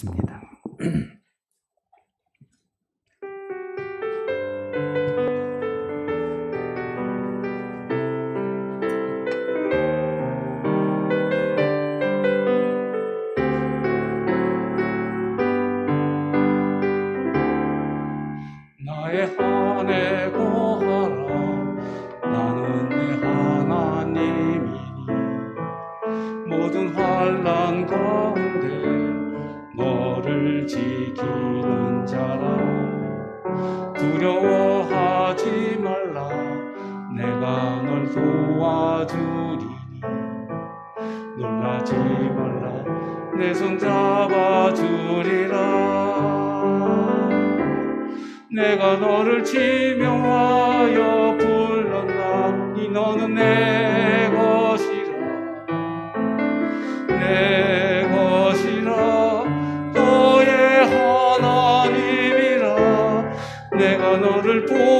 믿습니다. 나의 한해 고하라 나는 내 하나님이니 모든 환란 가운데 너를 지키는 자라. 두려워하지 말라. 내가 널 도와주리니. 놀라지 말라. 내 손 잡아주리라. 내가 너를 지명하여 불렀나니 너는 내 내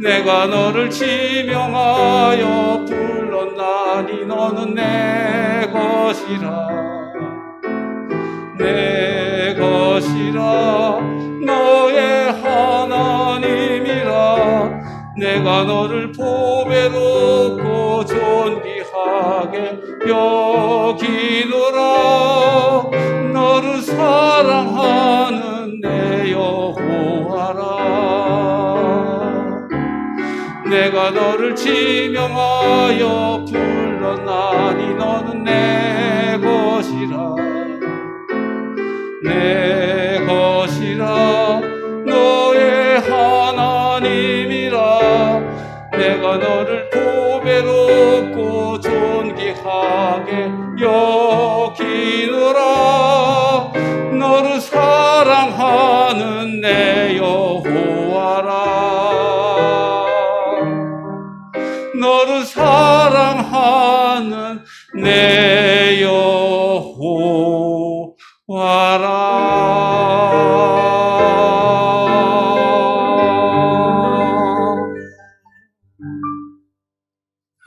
내가 너를 지명하여 불렀나니 너는 내 것이라. 내 것이라. 너의 하나님이라. 내가 너를 보배롭고 존귀하게 여기노라. 너를 사랑하 내가 너를 지명하여 불렀나니 너는 내 것이라. 내 것이라. 너의 하나님이라. 내가 너를 보배롭고 존귀하게 여기노라 너를 사랑하는 내 여호와라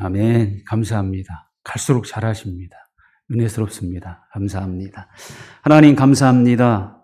아멘. 감사합니다. 갈수록 잘하십니다. 은혜스럽습니다. 감사합니다. 하나님 감사합니다.